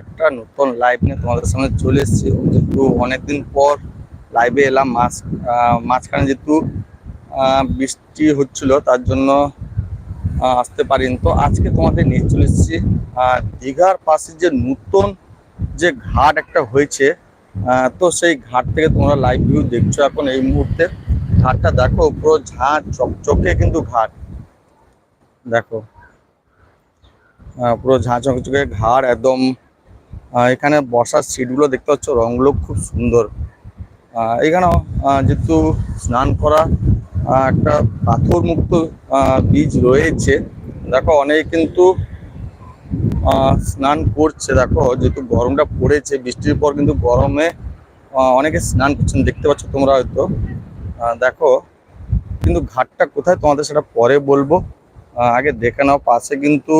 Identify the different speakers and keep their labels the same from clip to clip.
Speaker 1: একটা নতুন লাইভ নিয়ে তোমাদের সামনে চলে এসেছি। যেহেতু অনেকদিন পর লাইভে এলাম, মাঝ মাঝখানে যেহেতু বৃষ্টি হচ্ছিল, তার জন্য আসতে পারিনি। তো আজকে তোমাদের নিয়ে চলে এসেছি দীঘার পাশে যে নতুন যে ঘাট একটা হয়েছে তো সেই ঘাট থেকে তোমরা লাইভ ভিউ দেখছ এখন এই মুহূর্তে। ঘাটটা দেখো, পুরো ঝাঁ চকচকে কিন্তু ঘাট। দেখো পুরো ঝাঁ চকচকে ঘাট, একদম এখানে বসার সিটগুলো দেখতে পাচ্ছ, রংগুলো খুব সুন্দর। এখানেও যেহেতু স্নান করা একটা পাথর মুক্ত বীজ রয়েছে। দেখো, অনেক কিন্তু স্নান করছে, দেখো, যেহেতু গরমটা পড়েছে, বৃষ্টির পর কিন্তু গরমে অনেকে স্নান করছেন, দেখতে পাচ্ছ তোমরা হয়তো। দেখো, কিন্তু ঘাটটা কোথায় তোমাদের সেটা পরে বলব। আগে দেখে নাও, পাশে কিন্তু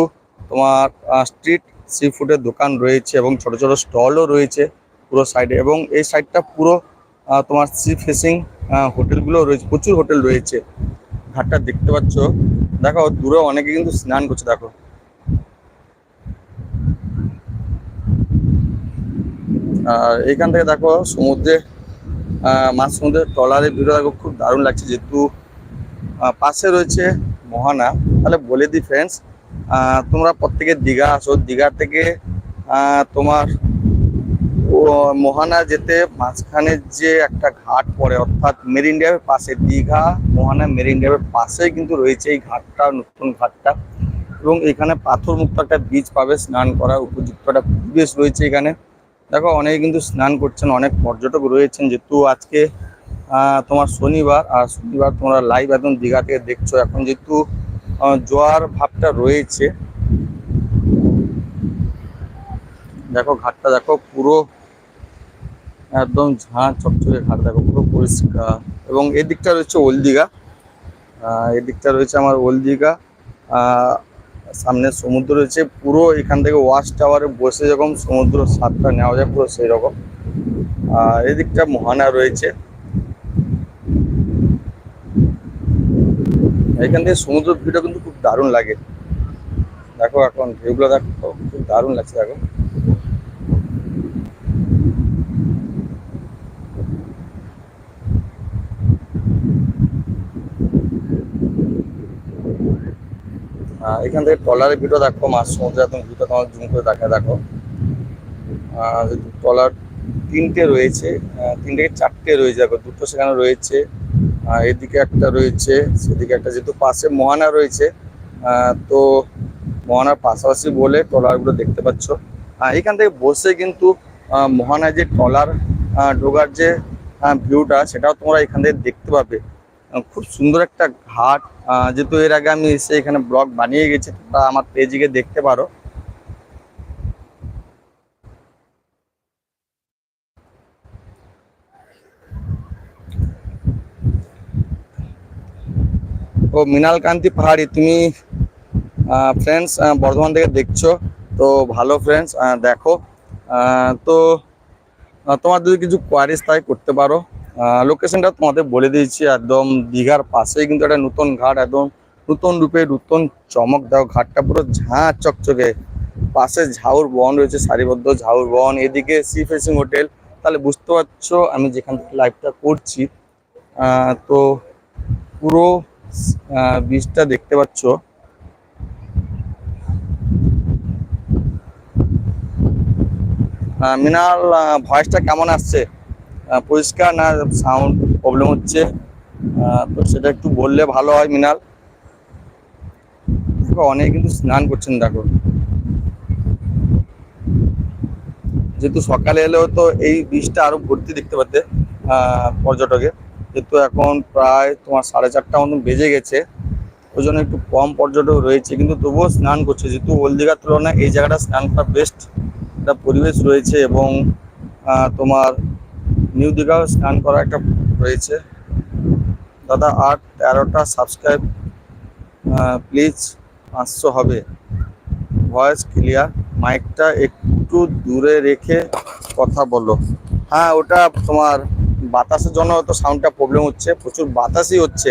Speaker 1: তোমার স্ট্রিট সি ফুডের দোকান রয়েছে এবং ছোট ছোট স্টলও রয়েছে পুরো সাইডে এবং এই সাইডটা পুরো তোমার সি ফেসিং হোটেলগুলো রয়েছে, প্রচুর হোটেল রয়েছে। ঘাটটা দেখতে পাচ্ছ। দেখো দূরে অনেকে কিন্তু স্নান করছে, দেখো। আর এইখান থেকে দেখো, সমুদ্রে মাঝ সমুদ্রের ট্রলারের ভিডিও দেখো, খুব দারুণ লাগছে। যেহেতু পাশে রয়েছে মহানা, তাহলে বলে দিই ফ্রেন্ডস তোমরা প্রত্যেকে দীঘা আসো। দীঘা থেকে তোমার মোহানা যেতে মাঝখানে যে একটা ঘাট পড়ে, অর্থাৎ মেরিন ড্রাইভের পাশে, দীঘা, মোহানা মেরিন ড্রাইভের পাশেই কিন্তু রয়েছে এই ঘাটটা, নতুন ঘাটটা। এবং এখানে পাথর মুক্ত একটা বীজ পাবে, স্নান করার উপযুক্ত একটা পরিবেশ রয়েছে এখানে। দেখো, অনেকে কিন্তু স্নান করছেন, অনেক পর্যটক রয়েছেন। যেহেতু আজকে তোমার শনিবার, আর শনিবার তোমরা লাইভ একদম দীঘা থেকে দেখছ। এখন যেহেতু জোয়ার ভাবটা রয়েছে। দেখো ঘাটটা, দেখো পুরো একদম ঝাঁ চকচকে ঘাট, দেখো পুরো পরিষ্কার। এবং এদিকটা রয়েছে ওল দীঘা। এদিকটা রয়েছে আমার ওল দীঘা। সামনে সমুদ্র রয়েছে। পুরো এখান থেকে ওয়াচ টাওয়ারে বসে যখন সমুদ্র স্বাদটা নেওয়া যায়, পুরো সেই রকম। এদিকটা মোহানা রয়েছে। এখান থেকে সমুদ্র ভিউটা কিন্তু খুব দারুণ লাগে। দেখো এখন ভিউগুলো দেখো, খুব দারুণ লাগছে, দেখো। এখান থেকে ট্রলারের ভিডিও দেখো, মাছ সমুদ্রে একদম ভিউটা তোমার জুম করে দেখা। দেখো ট্রলার তিনটে রয়েছে তিনটে চারটে রয়েছে, দেখো, দুটো সেখানে রয়েছে। এদিকে একটা রয়েছে, সেদিকে একটা যেহেতু পাশে মহানা রয়েছে তো মহানার পাশাপাশি বলে ট্রলারগুলো দেখতে পাচ্ছ। এখান থেকে বসে কিন্তু মহানায় যে ট্রলার ঢোকার যে ভিউটা সেটাও তোমরা এখান থেকে দেখতে পাবে। খুব সুন্দর একটা ঘাট যেহেতু এর আগে আমি এসে এখানে ব্লগ বানিয়ে গেছি, তোমরা আমার পেজে গিয়ে দেখতে পারো। ও মৃণাল কান্তি পাহাড়ি, তুমি ফ্রেন্ডস বর্ধমান থেকে দেখছ, তো ভালো ফ্রেন্ডস দেখো। তো তোমার যদি কিছু কোয়ারিজ তাই করতে পারো। লোকেশনটা তোমাদের বলে দিয়েছি, একদম দীঘার পাশেই, কিন্তু একটা নতুন ঘাট, একদম নতুন রূপে, নতুন চমক দাও। ঘাটটা পুরো ঝাঁ চকচকে, পাশে ঝাউর বন রয়েছে, সারিবদ্ধ ঝাউর বন। এদিকে সি ফেসিং হোটেল তাহলে বুঝতে পারছ, আমি যেখান থেকে লাইভটা করছি। তো পুরো বীজটা দেখতে পাচ্ছ। মিনাল ভয়েসটা কেমন আসছে? পরিষ্কার না সাউন্ড প্রবলেম হচ্ছে? তো সেটা একটু বললে ভালো হয় মৃণাল দেখো অনেকে কিন্তু স্নান করছেন দেখো। যেহেতু সকালে এলেও তো এই বীজটা আরও ভর্তি দেখতে পাতে আহ, পর্যটকে যেহেতু এখন প্রায় তোমার সাড়ে চারটা মতন বেজে গেছে, ওই জন্য একটু কম পর্যটক রয়েছে, কিন্তু তবুও স্নান করছে। যেহেতু ওল দীঘার তুলনায় এই জায়গাটা স্নান করা বেস্ট একটা পরিবেশ রয়েছে এবং তোমার নিউ দীঘাও স্নান করা একটা রয়েছে। দাদা, আর তেরোটা সাবস্ক্রাইব প্লিজ পাঁচশো হবে। ভয়েস ক্লিয়ার মাইকটা একটু দূরে রেখে কথা বলো। হ্যাঁ ওটা তোমার বাতাসের জন্য তো সাউন্ডটা প্রবলেম হচ্ছে প্রচুর বাতাসই হচ্ছে।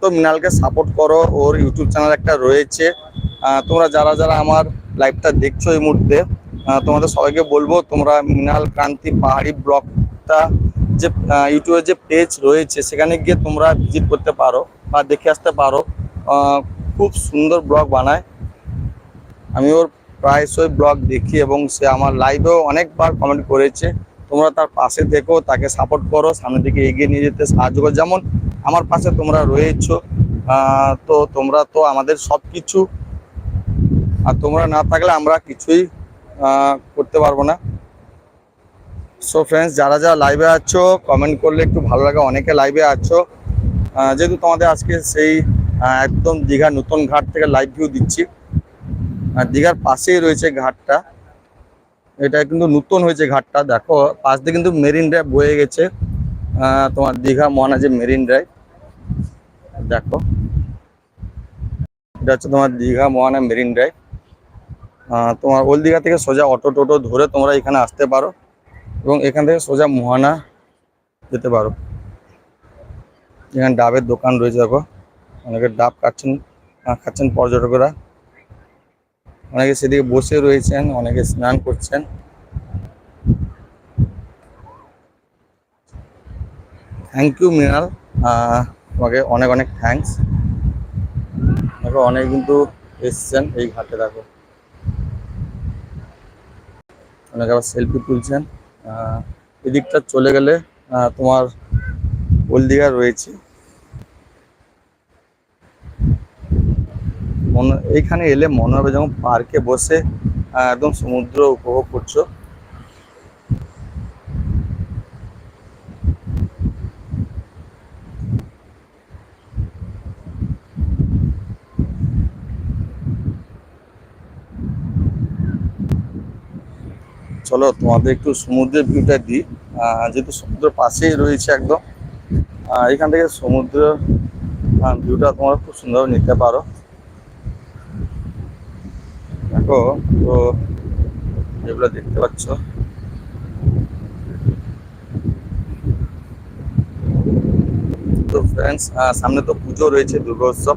Speaker 1: তো মৃণালকে সাপোর্ট করো ওর ইউটিউব চ্যানেল একটা রয়েছে। তোমরা যারা যারা আমার লাইভটা দেখছ এই মুহূর্তে তোমাদের সবাইকে বলব তোমরা মৃণাল ক্রান্তি পাহাড়ি ব্লগটা যে আহ, ইউটিউবে যে পেজ রয়েছে সেখানে গিয়ে তোমরা ভিজিট করতে পারো বা দেখে আসতে পারো। খুব সুন্দর ব্লগ বানায়। আমি ওর প্রায়শই ব্লগ দেখি এবং সে আমার লাইভেও অনেকবার কমেন্ট করেছে। তোমরা তার পাশে দেখো, তাকে সাপোর্ট করো, সামনের দিকে এগিয়ে নিয়ে যেতে সাহায্য করো। যেমন আমার পাশে তোমরা রয়েছো তো তোমরা তো আমাদের সব কিছু আর তোমরা না থাকলে আমরা কিছুই করতে পারব না। সো ফ্রেন্ডস যারা যারা লাইভে আছো কমেন্ট করলে একটু ভালো লাগে, অনেকে লাইভে আছো। যেহেতু তোমাদের আজকে সেই একদম দীঘা নতুন ঘাট থেকে লাইভ ভিউ দিচ্ছি, আর দীঘার পাশেই রয়েছে ঘাটটা। এটা কিন্তু নতুন হয়েছে ঘাটটা, দেখো। পাশ দিয়ে কিন্তু মেরিন ড্রাইভ বয়ে গেছে। তোমার দীঘা মহানা যে মেরিন ড্রাইভ, দেখো। এটা হচ্ছে তোমার দীঘা মহানা মেরিন ড্রাইভ। তোমার ওল দীঘা থেকে সোজা অটো টোটো ধরে তোমরা এখানে আসতে পারো এবং এখান থেকে সোজা মোহানা যেতে পারো। এখানে ডাবের দোকান রয়েছে, দেখো। অনেকে ডাব খাচ্ছেন খাচ্ছেন পর্যটকরা। অনেকে সেদিকে বসে রয়েছেন, অনেকে স্নান করছেন। Thank you Mrinal. তোমাকে অনেক অনেক থ্যাঙ্কস দেখো, অনেক কিন্তু এসছেন এই ঘাটে, দেখো। অনেকে আবার সেলফি তুলছেন। এদিকটা চলে গেলে তোমার হলদিঘা রয়েছে। মনে, এইখানে এলে মনে হবে যেমন পার্কে বসে একদম সমুদ্র উপভোগ করছ। চলো তোমাদের একটু সমুদ্রের ভিউটা দিই। যেহেতু সমুদ্র পাশেই রয়েছে একদম এখান থেকে সমুদ্র ভিউটা তোমরা খুব সুন্দর নিতে পারো। দেখো, তো যেগুলো দেখতে পাচ্ছ। তো ফ্রেন্ডস সামনে তো পুজো রয়েছে, দুর্গোৎসব।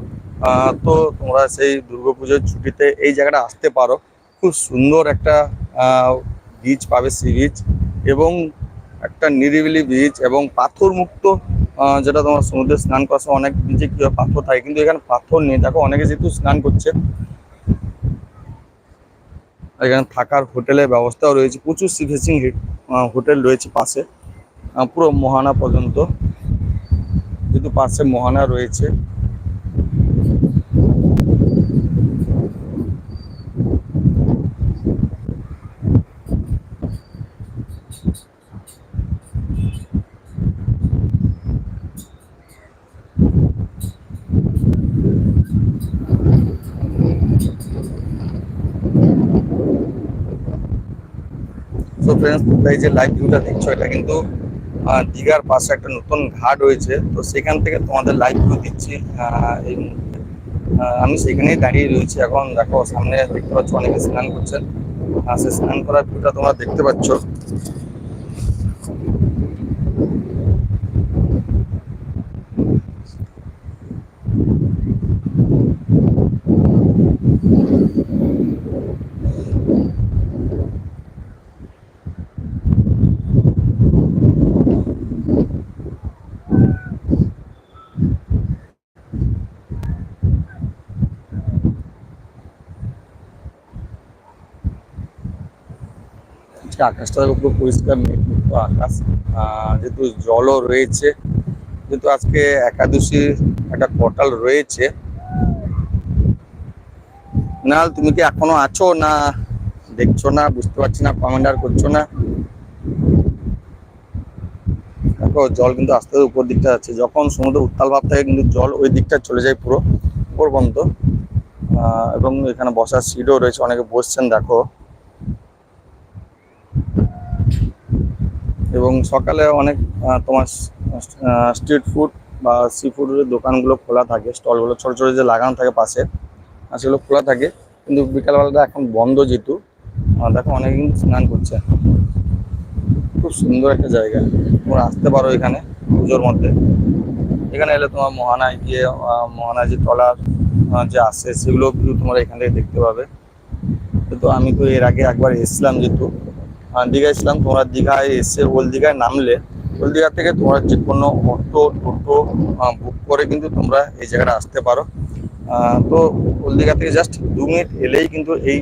Speaker 1: তো তোমরা সেই দুর্গাপুজোর ছুটিতে এই জায়গাটা আসতে পারো। খুব সুন্দর একটা বিচ পাবে সি বিচ এবং একটা নিরিবিলি বিচ এবং পাথর মুক্ত যেটা তোমার সমুদ্রে স্নান করার সময় অনেক বিচে কি পাথর থাকে। কিন্তু এখানে পাথর নেই। দেখো, অনেকে যেহেতু স্নান করছে এখানে থাকার হোটেলের ব্যবস্থাও রয়েছে। প্রচুর সি ফেসিং হোটেল রয়েছে পাশে। পুরো মোহানা পর্যন্ত। যেহেতু পাশে মোহানা রয়েছে। ফ্রেন্ডস এই যে লাইভ ভিউটা দেখছ, এটা কিন্তু দীঘার পাশে একটা নতুন ঘাট রয়েছে। তো সেখান থেকে তোমাদের লাইভ ভিউ দিচ্ছি। এই আমি সেখানেই দাঁড়িয়ে রয়েছি এখন। দেখো, সামনে দেখতে পাচ্ছ, অনেকে স্নান করছেন। সে স্নান করার ভিউটা তোমরা দেখতে পাচ্ছ আজকে আকাশটা দেখো পুরো পরিষ্কার মেঘমুক্ত আকাশ যেহেতু জলও রয়েছে, যেহেতু আজকে একাদশী একটা পোর্টাল রয়েছে। না তুমি কি এখনও আছো না দেখছ না, বুঝতে পারছি না কমেন্ট আর করছ না? দেখো, জল কিন্তু আস্তে আস্তে উপর দিকটা আছে যখন সমুদ্র উত্তাল ভাব থাকে, কিন্তু জল ওই দিকটা চলে যায় পুরো উপর পর্যন্ত। এবং এখানে বসার সিটও রয়েছে, অনেকে বসছেন, দেখো। এবং সকালে অনেক তোমার স্ট্রিট ফুড বা সি ফুডের দোকানগুলো খোলা থাকে, স্টলগুলো, ছোটো ছোটো যে লাগানো থাকে পাশে সেগুলো খোলা থাকে। কিন্তু বিকালবেলাটা এখন বন্ধ যেহেতু দেখো অনেকে কিন্তু স্নান করছে। খুব সুন্দর একটা জায়গা। তোমরা আসতে পারো এখানে পুজোর মধ্যে। এখানে এলে তোমার মহানায় গিয়ে মহানায় যে ট্রলার যে আসে, সেগুলো কিন্তু তোমরা এখান থেকে দেখতে পাবে। তো আমি তো এর আগে একবার এসেছিলাম যেহেতু দীঘায় এসেছিলাম, তোমরা দীঘায় এসে ওল দীঘায় নামলে ওল দীঘা থেকে তোমরা যে কোনো অটো, টোটো বুক করে কিন্তু তোমরা এই জায়গাটা আসতে পারো। তো ওল দীঘা থেকে জাস্ট দু মিনিট এলেই কিন্তু এই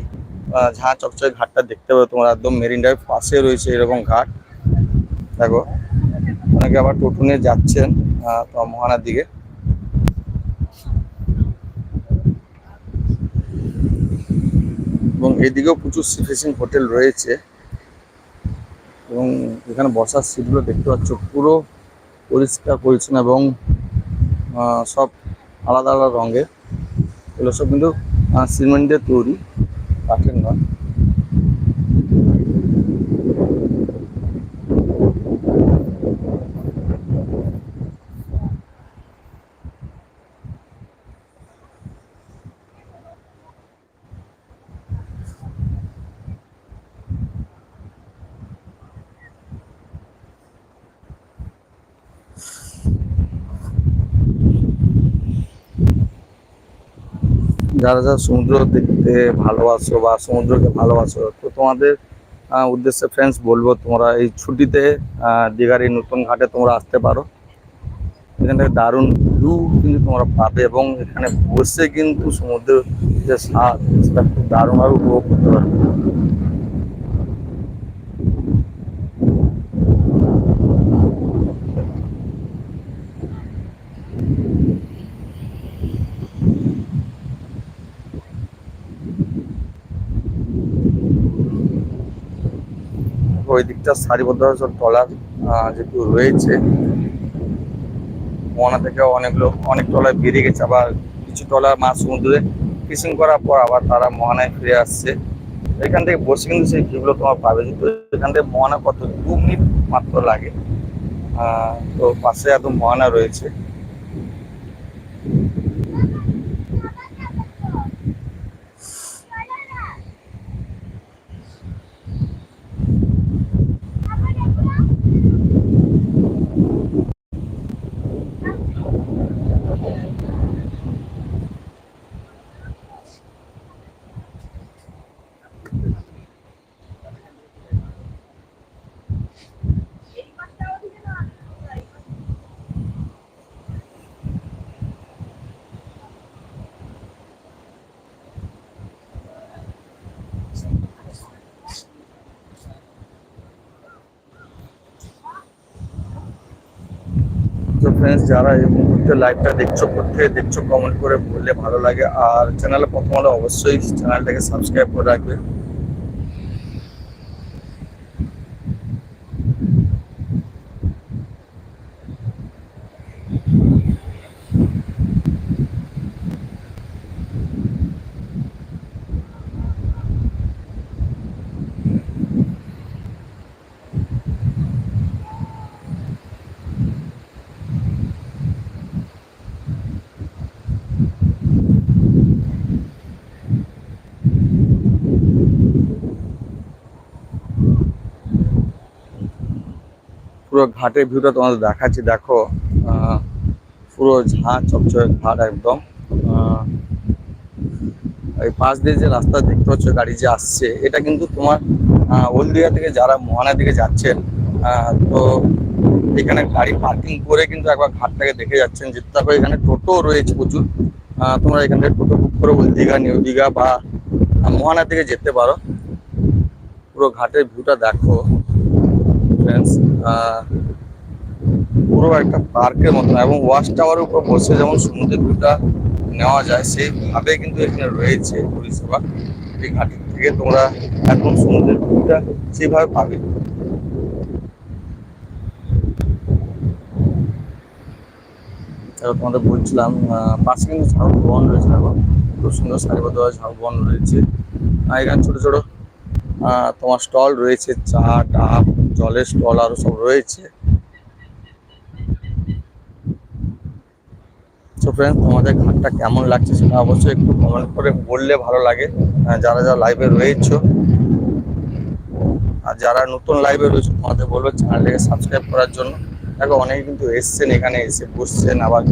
Speaker 1: ঝাঁ চকচকে ঘাটটা দেখতে পাবে তোমরা। একদম মেরিন ড্রাইভ পাশে রয়েছে এরকম ঘাট। দেখো, অনেকে আবার টোটো নিয়ে যাচ্ছেন মহানার দিকে। এবং এদিকেও প্রচুর সি ফেসিং হোটেল রয়েছে। এবং এখানে বসার সিটগুলো দেখতে পাচ্ছ, পুরো পরিষ্কার, পরিচ্ছন্ন এবং সব আলাদা আলাদা রঙের। এগুলো সব কিন্তু সিমেন্টের তৈরি, কাঠের নয়। যারা যারা সমুদ্র দেখতে ভালোবাসো বা সমুদ্রকে ভালোবাসো, তো তোমাদের উদ্দেশ্যে ফ্রেন্ডস বলব তোমরা এই ছুটিতে দিঘার এই নতুন ঘাটে তোমরা আসতে পারো। এখান থেকে দারুণ ভিউ কিন্তু তোমরা পাবে এবং এখানে বসে কিন্তু সমুদ্রের যে স্বাদ, সেটা খুব দারুণভাবে উপভোগ করতে পারবে। ওই দিকটা সারিবদ্ধভাবে সব ট্রলার যেহেতু রয়েছে মোহনা থেকে অনেকগুলো অনেক ট্রলার বেরিয়ে গেছে, আবার কিছু ট্রলার মাছ সমুদ্রে ফিশিং করার পর আবার তারা মোহনায় ফিরে আসছে। এখান থেকে বসে কিন্তু সেই ভিউগুলো তোমার পাবে, কিন্তু এখান থেকে মোহনা কত, দু মিনিট মাত্র লাগে। তো পাশে একদম মোহনা রয়েছে। ফ্রেন্ডস যারা এই মুহূর্তে লাইভটা দেখছ করতে দেখছ কমেন্ট করে বললে ভালো লাগে। আর চ্যানেলে প্রথম আলো অবশ্যই চ্যানেলটাকে সাবস্ক্রাইব করে রাখবে। পুরো ঘাটের ভিউটা তোমাদের দেখাচ্ছি দেখো। পুরো ঝাঁ চকচকে ঘাট একদম। এই পাশ দিয়ে যে রাস্তা দেখতে পাচ্ছ গাড়ি যে আসছে এটা কিন্তু তোমার হলদিয়া থেকে যারা মোহানার দিকে যাচ্ছেন তো এখানে গাড়ি পার্কিং করে কিন্তু একবার ঘাটটাকে দেখে যাচ্ছেন যে তারপরে এখানে টোটো রয়েছে প্রচুর। তোমরা এখান থেকে টোটো বুক করে হলদিঘা নিউ দীঘা বা আহ, মোহানার দিকে যেতে পারো। পুরো ঘাটের ভিউটা দেখো। ফ্রেন্ডস পুরো একটা পার্কের মতন এবং ওয়াচ টাওয়ারের উপর বসে যেমন সমুদ্রের ভিউটা নেওয়া যায় সেইভাবে কিন্তু এখানে রয়েছে পরিষেবা এই ঘাটের থেকে তোমরা এখন সমুদ্রের ভিউটা সেইভাবে পাবে। তোমাদের বলছিলাম পাশে কিন্তু ঝাড় বন রয়েছে দেখো, খুব সুন্দর সারিবদ্ধভাবে ঝাড় বন রয়েছে। এখানে ছোট ছোট তোমার স্টল রয়েছে, চা, ডাব জলের স্টল আরও সব রয়েছে। তো তোমাদের ঘাটটা কেমন লাগছে সেটা অবশ্যই একটু কমেন্ট করে বললে ভালো লাগে। যারা যারা লাইভে রয়েছো, আর যারা নতুন লাইভে রয়েছে, তোমাদের বলব চ্যানেলটাকে সাবস্ক্রাইব করার জন্য। দেখো, অনেকে কিন্তু এসছেন, এখানে এসে বসছেন, আবার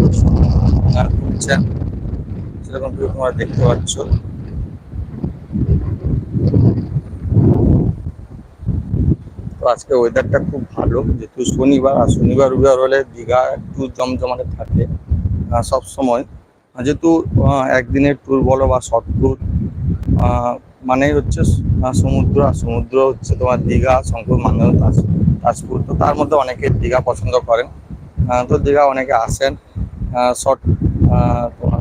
Speaker 1: গান করছেন। সেরকম তোমরা দেখতে পাচ্ছ। আজকে ওয়েদারটা খুব ভালো। যেহেতু শনিবার, আর শনিবার, রবিবার হলে দীঘা একটু জমজমাটে থাকে সব সময়। যেহেতু একদিনের ট্যুর বলো বা শর্ট ট্যুর মানে হচ্ছে সমুদ্র, আর সমুদ্র হচ্ছে তোমার দীঘা, শঙ্কর মানে তাজ- তাজপুর। তো তার মধ্যে অনেকে দীঘা পছন্দ করেন। তো দীঘা অনেকে আসেন। শর্ট তোমার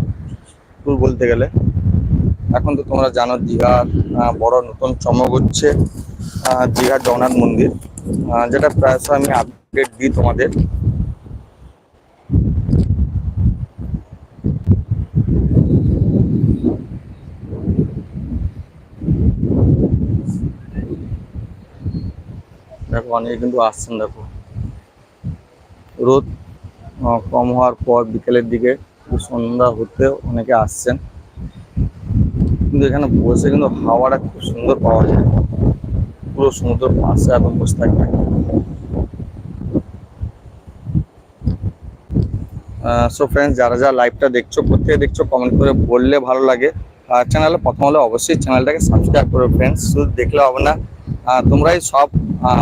Speaker 1: ট্যুর বলতে গেলে। এখন তো তোমরা জানো দীঘার বড় নতুন চমক হচ্ছে দীঘার জগন্নাথ মন্দির যেটা প্রায় আমি আপডেট দিই তোমাদের। দেখো, অনেকে কিন্তু আসছেন, দেখো। রোদ কম হওয়ার পর বিকেলের দিকে সন্ধ্যা হতে অনেকে আসছেন। কিন্তু এখানে বসে কিন্তু হাওয়াটা খুব সুন্দর পাওয়া যায়। পুরো সমুদ্র পাশে এখন বসে থাকবে। সো ফ্রেন্ডস যারা যারা লাইভটা দেখছ প্রত্যেকে দেখছ কমেন্ট করে বললে ভালো লাগে। আর চ্যানেলে প্রথম হলে অবশ্যই চ্যানেলটাকে সাবস্ক্রাইব করো ফ্রেন্ডস শুধু দেখলে হবে না তোমরাই সব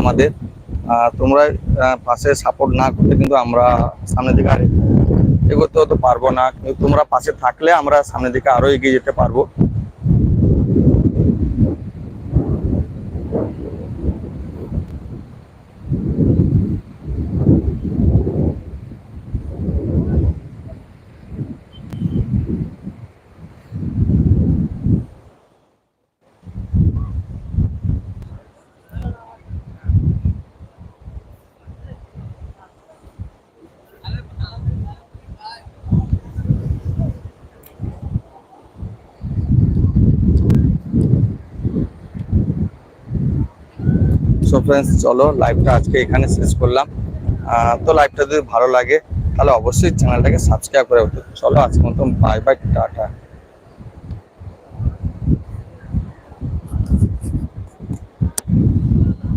Speaker 1: আমাদের আহ, তোমরাই পাশে সাপোর্ট না করতে কিন্তু আমরা সামনের দিকে আর এগোতে হতে পারব না। তোমরা পাশে থাকলে আমরা সামনের দিকে আরও এগিয়ে যেতে পারব সো ফ্রেন্ডস চলো লাইভটা আজকে এখানে শেষ করলাম তো লাইভটা যদি ভালো লাগে, তাহলে অবশ্যই চ্যানেলটাকে সাবস্ক্রাইব করে। চলো আজকে মতন বাই বাই টাটা